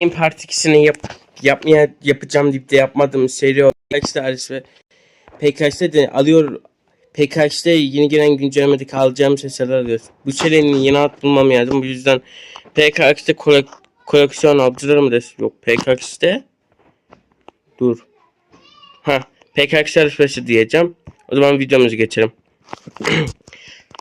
Part 2'sini yap, yapmaya yapacağım deyip de yapmadığım seri. PKX'de Aris ve PKX'de de alıyor PKX'de yeni gelen güncellemedeki alacağım sesler alıyor. Bu serinin yeni ad bulmam lazım. Bu yüzden PKX'de kolek, koleksiyon avcıları mı desin? Yok PKX'de Dur. Ha PKX Aris diyeceğim. O zaman videomuzu geçelim.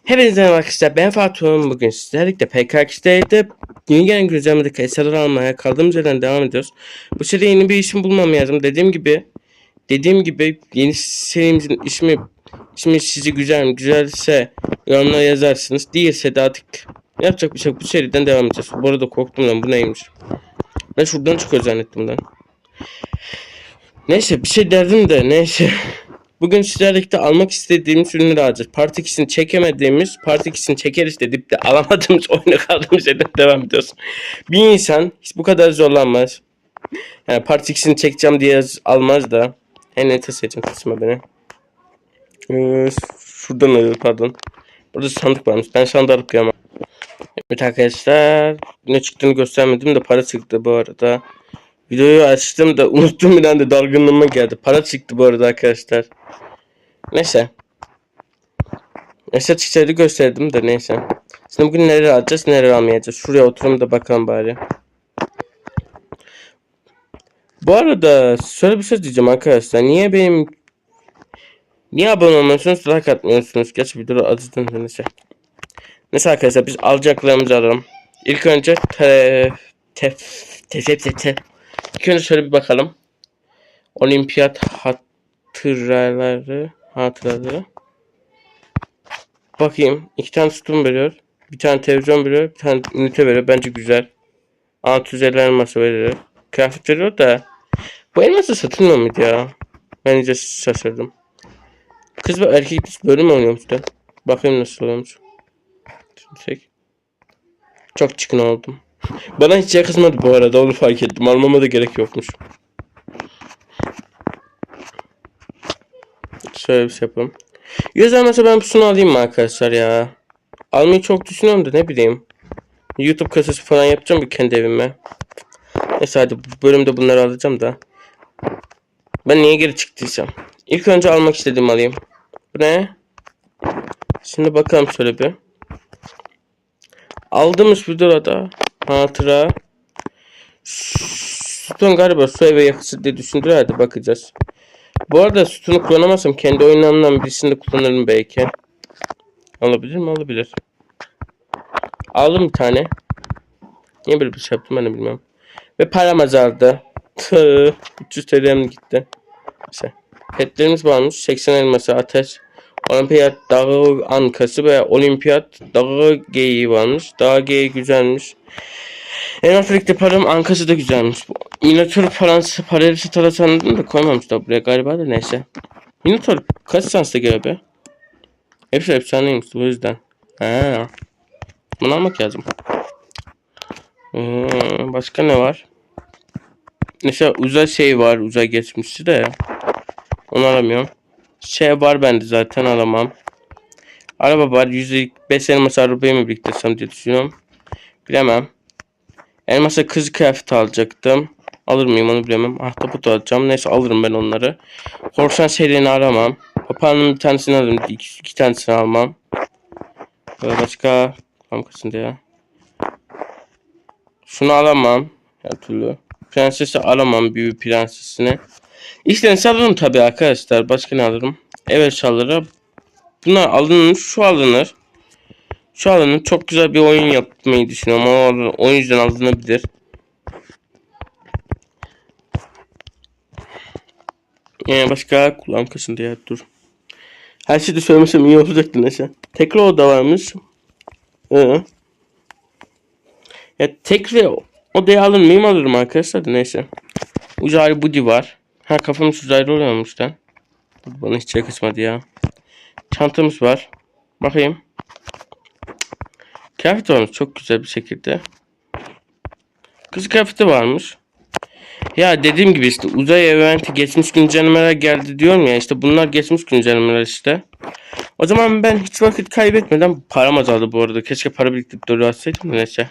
Hepinize merhaba arkadaşlar ben Fatih Oğlum. bugün sizlerle PKX'deydi. Yeni gelen güncellemedeki eserleri almaya kaldığımız yerden devam ediyoruz. Bu seriye yeni bir isim bulmam lazım. Dediğim gibi dediğim gibi yeni serimizin ismi ismi sizi güzel mi? Güzelse yorumlara yazarsınız. Değilse de artık yapacak bir şey. Bu seriden devam edeceğiz. Bu arada korktum lan bu neymiş? Ben şuradan çıkıyor zannettim lan. Neyse bir şey derdim de neyse. Bugün sizlerle almak istediğimiz ürünleri alacağız. Part 2'sini çekemediğimiz, Part 2'sini çekeriz dedik de alamadığımız oyuna kaldığımız yerden devam ediyoruz. Bir insan hiç bu kadar zorlanmaz. Yani Part 2'sini çekeceğim diye almaz da. Her neyse seçim kısmı beni. Ee, şuradan alıyor pardon. Burada sandık varmış. Ben sandığı alıp gelmem. Evet arkadaşlar. Ne çıktığını göstermedim de para çıktı bu arada. Videoyu açtım da unuttum bir anda dalgınlığıma geldi. Para çıktı bu arada arkadaşlar. Neyse. Neyse çıksaydı gösterdim de neyse. Şimdi bugün neler alacağız neler almayacağız. Şuraya oturalım da bakalım bari. Bu arada şöyle bir şey diyeceğim arkadaşlar. Niye benim Niye abone olmuyorsunuz? Like atmıyorsunuz. Geç videoda acıdın neyse. Neyse arkadaşlar biz alacaklarımızı alalım. İlk önce te te te te te te İlk önce şöyle bir bakalım. Olimpiyat hatıraları hatıraları. Bakayım. iki tane sütun veriyor. Bir tane televizyon veriyor. Bir tane ünite veriyor. Bence güzel. 650 elması veriyor. Kıyafet veriyor da. Bu elması satılmıyor muydu ya? Ben iyice şaşırdım. Kız ve erkek böyle mi oynuyormuşlar? Bakayım nasıl oluyormuş. Çok çıkın oldum. Bana hiç yakışmadı bu arada onu fark ettim. Almama da gerek yokmuş. Şöyle bir şey yapalım. Yüz mesela ben şunu alayım mı arkadaşlar ya? Almayı çok düşünüyorum da ne bileyim. YouTube kasası falan yapacağım bir kendi evime. Neyse hadi bu bölümde bunları alacağım da. Ben niye geri çıktıysam. İlk önce almak istediğimi alayım. Bu ne? Şimdi bakalım şöyle bir. Aldığımız videoda hatıra sütun galiba su eve yakısı diye düşündüler hadi bakacağız. Bu arada sütunu kullanamazsam kendi oyunlarımdan birisinde kullanırım belki. Alabilir mi? Alabilir. Aldım bir tane. Niye böyle bir şey yaptım ben de bilmiyorum. Ve param azaldı. Tıh, 300 TL'm gitti. Neyse. Petlerimiz varmış. 80 elması ateş. Olimpiyat dağı ankası ve olimpiyat dağı geyiği varmış. Dağ geyiği güzelmiş. En Afrik'te param ankası da güzelmiş. Minotaur parası parayı satara sandım da koymamışlar buraya galiba da neyse. Minotaur kaç sansa göre be? Hepsi efsaneymiş bu yüzden. Ha. Bunu almak lazım. Ee, başka ne var? Mesela uzay şey var. Uzay geçmişti de. Onu alamıyorum. Şey var bende zaten alamam. Araba var. %5 elmas arabayı mı biriktirsem diye düşünüyorum. Bilemem. Elmasa kız kıyafet alacaktım. Alır mıyım onu bilemem. Ahtapot alacağım. Neyse alırım ben onları. Korsan serilerini aramam. Papağanın bir tanesini alırım. İki, iki tanesini almam. Böyle başka kankasında ya. Şunu alamam. Her türlü. Prensesi alamam. Büyü prensesini. İşte alırım tabii arkadaşlar. Başka ne alırım? Evet şalları. Bunlar alınır. Şu alınır. Şu alınır. Çok güzel bir oyun yapmayı düşünüyorum. Ama o yüzden alınabilir. Yani başka kulağım kaşındı ya dur. Her şeyi de söylemesem iyi olacaktı neyse. Tekrar o da varmış. Ee. Ya tekrar odaya alınmayayım alırım arkadaşlar da neyse. Uzaylı budi var. Ha kafamız uzaylı oluyormuş lan. Bana hiç yakışmadı ya. Çantamız var. Bakayım. Kıyafet varmış çok güzel bir şekilde. Kız kıyafeti varmış. Ya dediğim gibi işte uzay eventi geçmiş güncellemeler geldi diyorum ya işte bunlar geçmiş güncellemeler işte. O zaman ben hiç vakit kaybetmeden param azaldı bu arada. Keşke para biriktirip doğru atsaydım neyse.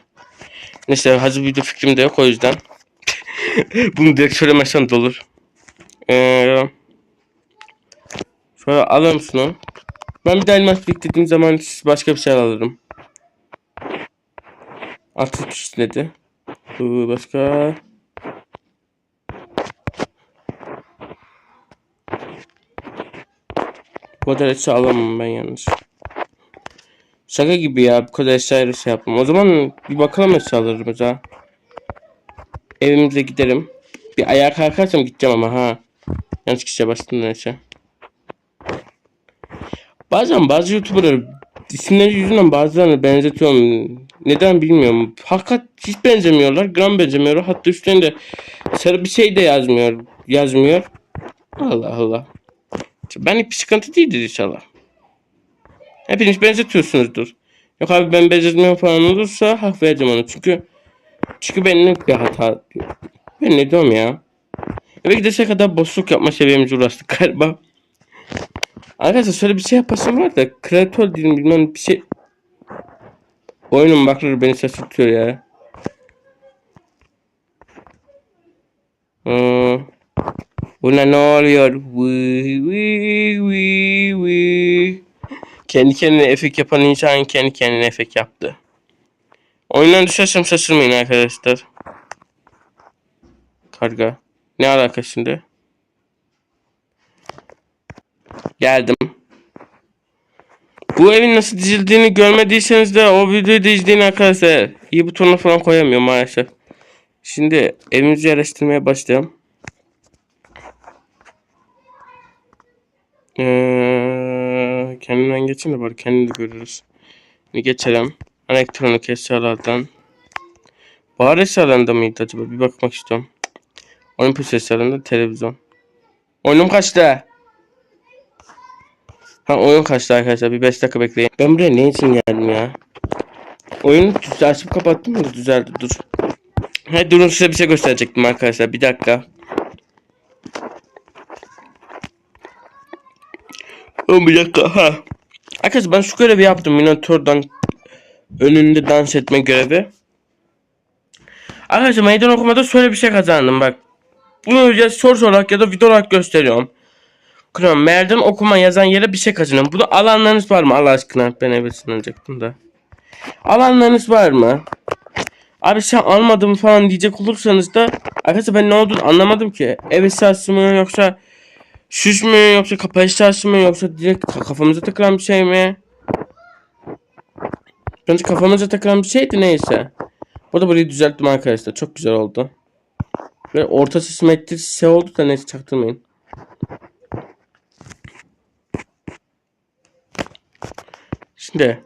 Neyse hazır video fikrim de yok o yüzden. Bunu direkt söylemezsem de olur. Ee, şöyle alırım şunu. Ben bir de elmas biriktirdiğim zaman başka bir şey alırım. Artık işledi. Bu başka. Bu kadar eşya alamam ben yalnız. Şaka gibi ya bu kadar eşya şey yapmam. O zaman bir bakalım eşyalarımıza. Evimize giderim. Bir ayağa kalkarsam gideceğim ama ha. Yanlış kişiye bastım neyse. Bazen bazı YouTuber'lar isimleri yüzünden bazılarını benzetiyorum. Neden bilmiyorum. Hakikat hiç benzemiyorlar. Gram benzemiyorlar. Hatta üstlerinde sarı bir şey de yazmıyor. Yazmıyor. Allah Allah. Ben bir sıkıntı değildir inşallah. Hepiniz benzetiyorsunuzdur. Yok abi ben benzetmiyorum falan olursa hak vereceğim ona. Çünkü çünkü benim bir hata. Ben ne diyorum ya? Eve gidecek kadar boşluk yapma seviyemize uğraştık galiba. Arkadaşlar şöyle bir şey yapasım var da kreatör diyeyim bilmem bir şey. Oyunun bakları beni şaşırtıyor ya. Hmm. Ne oluyor? Vıy vıy vıy vıy. Kendi kendine efekt yapan insan kendi kendine efekt yaptı. Oyundan düşersem şaşırmayın arkadaşlar. Karga. Ne alaka şimdi? Geldim. Bu evin nasıl dizildiğini görmediyseniz de o videoyu da izleyin arkadaşlar. İyi butonuna falan koyamıyorum maalesef. Şimdi evimizi yerleştirmeye başlayalım. Ee, kendinden geçin de bari kendini görürüz. Şimdi geçelim. Elektronik eşyalardan. Bahar eşyalarında mıydı acaba? Bir bakmak istiyorum. Olympus eşyalarında televizyon. Oyunum kaçtı? Ha oyun kaçtı arkadaşlar. Bir 5 dakika bekleyin. Ben buraya ne için geldim ya? Oyunu düz açıp kapattım da düzeldi. Dur. He durun size bir şey gösterecektim arkadaşlar. Bir dakika. Oh, bir dakika. Ha. Arkadaşlar ben şu görevi yaptım. Minotaur'dan önünde dans etme görevi. Arkadaşlar meydan okumada şöyle bir şey kazandım bak. Bunu ya soru olarak ya da video olarak gösteriyorum. Kıram merdan okuma yazan yere bir şey kazanıyorum. Bunu alanlarınız var mı Allah aşkına? Ben evet sınanacaktım da. Alanlarınız var mı? Abi sen almadım falan diyecek olursanız da arkadaşlar ben ne olduğunu anlamadım ki. Ev eşyası mı yoksa şuş mu yoksa kapı eşyası mı yoksa direkt kafamıza takılan bir şey mi? Bence kafamıza takılan bir şeydi neyse. Burada burayı düzelttim arkadaşlar. Çok güzel oldu. Ve ortası simetrisi şey oldu da neyse çaktırmayın. Şimdi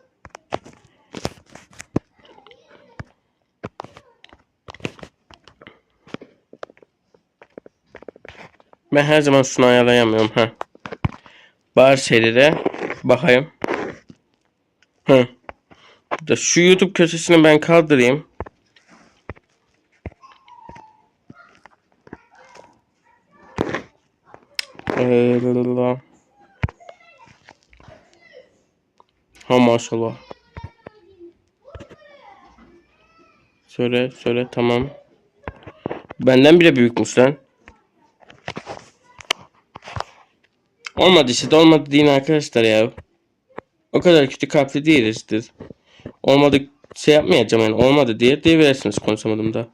Ben her zaman şunu ayarlayamıyorum ha. Bazı şeylere bakayım. Hı. Da şu YouTube köşesini ben kaldırayım. Lalala. Ha maşallah. Söyle söyle tamam. Benden bile büyükmüş lan. Olmadı işte olmadı deyin arkadaşlar ya. O kadar kötü kalpli değilizdir. Olmadı şey yapmayacağım yani olmadı diye diyebilirsiniz konuşamadım da.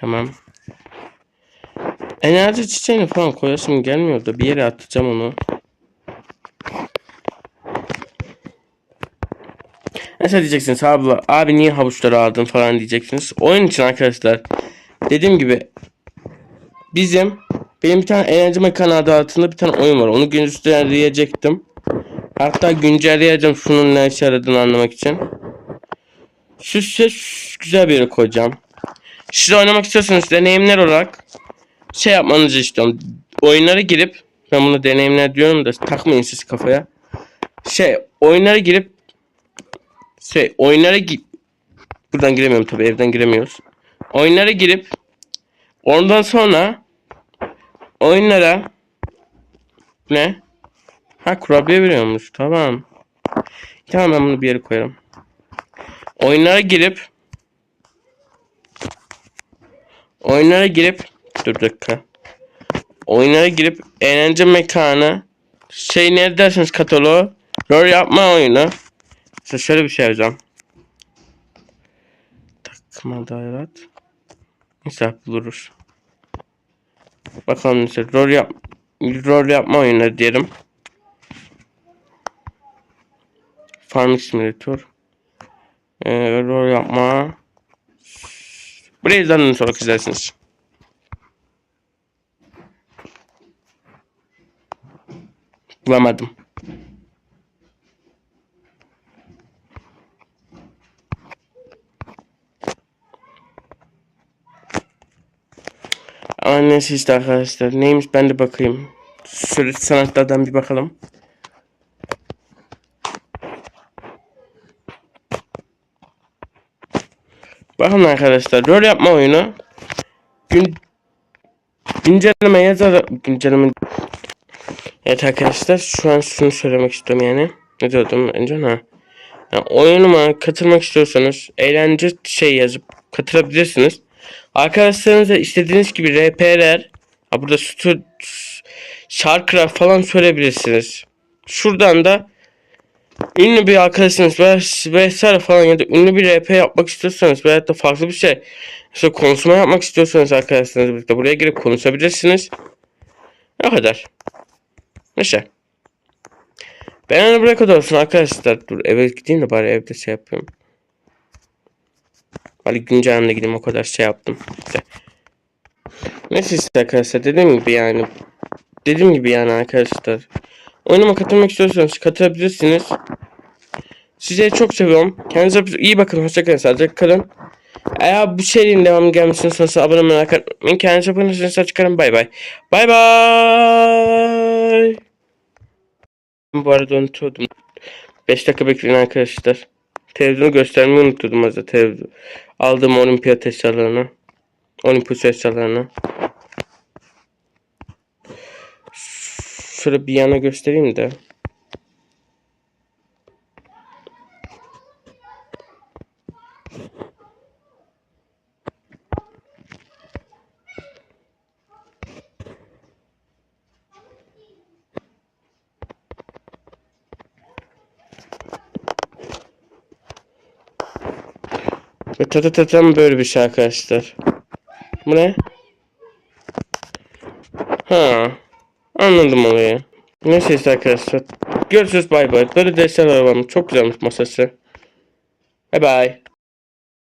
Tamam. Enerji çiçeğini falan koyasım gelmiyor da bir yere atacağım onu. Mesela diyeceksiniz abla abi niye havuçları aldın falan diyeceksiniz. Oyun için arkadaşlar dediğim gibi bizim benim bir tane enerji mekanı altında bir tane oyun var. Onu güncelleyecektim. Hatta güncelleyeceğim şunun ne işe yaradığını anlamak için. Şu ses güzel bir yere koyacağım. Siz oynamak istiyorsanız deneyimler olarak şey yapmanızı istiyorum. Oyunlara girip ben bunu deneyimler diyorum da takmayın siz kafaya. Şey oyunlara girip şey oyunlara gi buradan giremiyorum tabi evden giremiyoruz. Oyunlara girip ondan sonra oyunlara ne? Ha kurabiye veriyormuş. Tamam. Tamam ben bunu bir yere koyarım. Oyunlara girip oyunlara girip dur dakika. Oyunlara girip eğlence mekanı şey ne dersiniz kataloğu rol yapma oyunu. Size şöyle bir şey yazacağım. Takma dairat. Neyse buluruz. Bakalım neyse rol yap rol yapma oyunu diyelim. Farming Simulator. Ee, rol yapma. Burayı izlenden sonra izlersiniz. Bulamadım. Ama işte arkadaşlar. Neymiş ben de bakayım. Şöyle sanatlardan bir bakalım. Bakın arkadaşlar rol yapma oyunu gün güncelleme yazar güncelleme Evet arkadaşlar şu an şunu söylemek istiyorum yani. Ne diyordum önce? Ha. Yani oyunuma katılmak istiyorsanız eğlence şey yazıp katılabilirsiniz. Arkadaşlarınıza istediğiniz gibi RP'ler ha burada stu, şarkılar falan söyleyebilirsiniz. Şuradan da ünlü bir arkadaşınız vesaire falan ya da ünlü bir RP yapmak istiyorsanız veya da farklı bir şey işte konuşma yapmak istiyorsanız arkadaşlarınızla birlikte buraya girip konuşabilirsiniz. Ne kadar. Neyse. Ben onu kadar olsun arkadaşlar. Dur eve gideyim de bari evde şey yapayım. Bari güncellemde gideyim o kadar şey yaptım. İşte. Neyse işte arkadaşlar dediğim gibi yani. Dediğim gibi yani arkadaşlar. Oyunuma katılmak istiyorsanız katılabilirsiniz. Sizi çok seviyorum. Kendinize iyi bakın. Hoşçakalın. Sağlıcakla kalın. Eğer bu serinin devamı gelmesini istiyorsanız abone olmayı like atmayın. Kendinize bakın. Hoşçakalın. Çıkarın. Bay bay. Bay bay. Bu arada unutuyordum. 5 dakika bekleyin arkadaşlar. Televizyonu göstermeyi unutuyordum az da televizyon. Aldığım olimpiyat eşyalarını. Olimpiyat eşyalarını. Şöyle bir yana göstereyim de. Ve tatatatam böyle bir şey arkadaşlar. Bu ne? Ha. Anladım olayı. Neyse arkadaşlar. Görüşürüz bay bay. Böyle dersler var. Çok güzelmiş masası. Bye bye.